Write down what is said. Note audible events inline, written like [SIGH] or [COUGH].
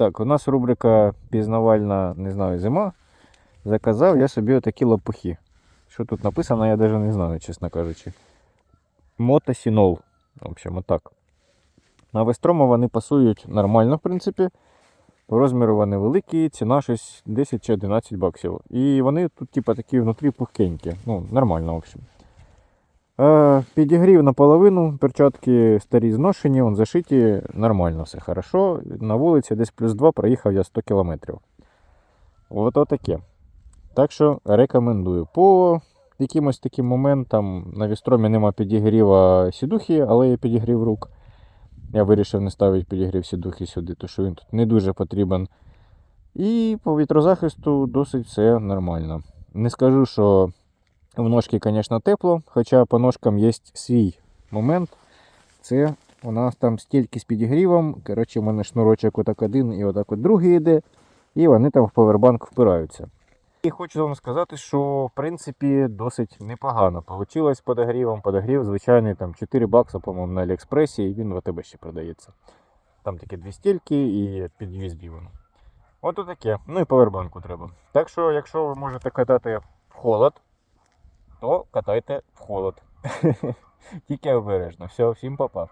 Так, у нас рубрика пізнавальна, не знаю, зима. Заказав я собі отакі лопухи. Що тут написано, я навіть не знаю, чесно кажучи. Мотосінол. В общем, отак. На Вестрома вони пасують нормально, в принципі. По розміру вони великі, ціна щось 10 чи 11 баксів. І вони тут, типа, такі внутрі пухкенькі. Ну, нормально, в общем. Підігрів наполовину, перчатки старі зношені, он зашиті, нормально все хорошо. На вулиці десь плюс 2 проїхав я 100 км. От отаке. Так що рекомендую. По якимось таким моментам на вістромі нема підігріва сідухи, але є підігрів рук. Я вирішив не ставити підігрів сідухи сюди, тому що він тут не дуже потрібен. І по вітрозахисту досить все нормально. Не скажу, що в ножки, звісно, тепло, хоча по ножкам є свій момент. Це у нас там стільки з підігрівом. Коротше, у мене шнурочок отак один і отак от другий йде. І вони там в повербанк впираються. І хочу вам сказати, що в принципі досить непогано вийшло з подогрівом. Подогрів звичайний там 4 бакса, по-моєму, на Аліекспресі, і він в АТБ ще продається. Там такі дві стільки і під USB воно. От таке. Ну і повербанку треба. Так що, якщо ви можете катати в холод, то катайте в холод. [LAUGHS] Тільки обережно. Все, всім па-па.